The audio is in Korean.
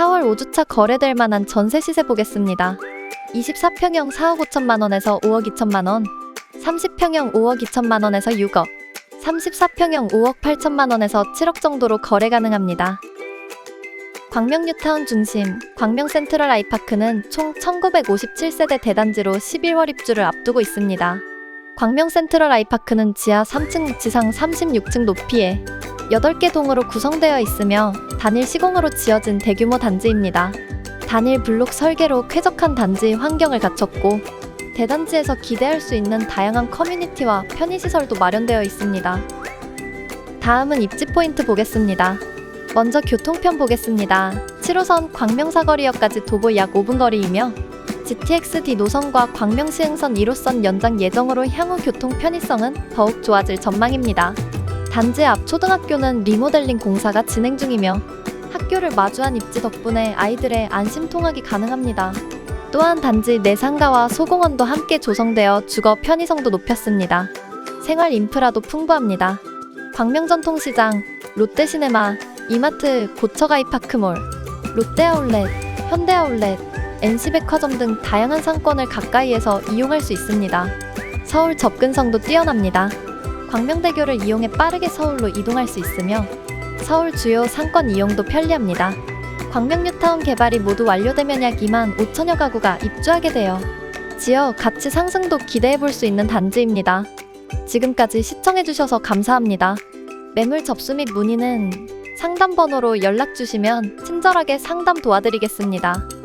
4월 5주차 거래될 만한 전세 시세 보겠습니다. 24평형 4억 5천만 원에서 5억 2천만 원, 30평형 5억 2천만 원에서 6억, 34평형 5억 8천만 원에서 7억 정도로 거래 가능합니다. 광명 뉴타운 중심 광명 센트럴 아이파크는 총 1957세대 대단지로 11월 입주를 앞두고 있습니다. 광명 센트럴 아이파크는 지하 3층, 지상 36층 높이에 8개 동으로 구성되어 있으며 단일 시공으로 지어진 대규모 단지입니다. 단일 블록 설계로 쾌적한 단지 환경을 갖췄고 대단지에서 기대할 수 있는 다양한 커뮤니티와 편의시설도 마련되어 있습니다. 다음은 입지 포인트 보겠습니다. 먼저 교통편 보겠습니다. 7호선 광명사거리역까지 도보 약 5분 거리이며 GTX-D 노선과 광명시흥선 1호선 연장 예정으로 향후 교통 편의성은 더욱 좋아질 전망입니다. 단지 앞 초등학교는 리모델링 공사가 진행 중이며 학교를 마주한 입지 덕분에 아이들의 안심 통학이 가능합니다. 또한 단지 내 상가와 소공원도 함께 조성되어 주거 편의성도 높였습니다. 생활 인프라도 풍부합니다. 광명전통시장, 롯데시네마, 이마트, 고척아이파크몰, 롯데아울렛, 현대아울렛, NC백화점 등 다양한 상권을 가까이에서 이용할 수 있습니다. 서울 접근성도 뛰어납니다. 광명대교를 이용해 빠르게 서울로 이동할 수 있으며 서울 주요 상권 이용도 편리합니다. 광명 뉴타운 개발이 모두 완료되면 약 2만 5천여 가구가 입주하게 되어 지역 가치 상승도 기대해 볼 수 있는 단지입니다. 지금까지 시청해주셔서 감사합니다. 매물 접수 및 문의는 상담 번호로 연락 주시면 친절하게 상담 도와드리겠습니다.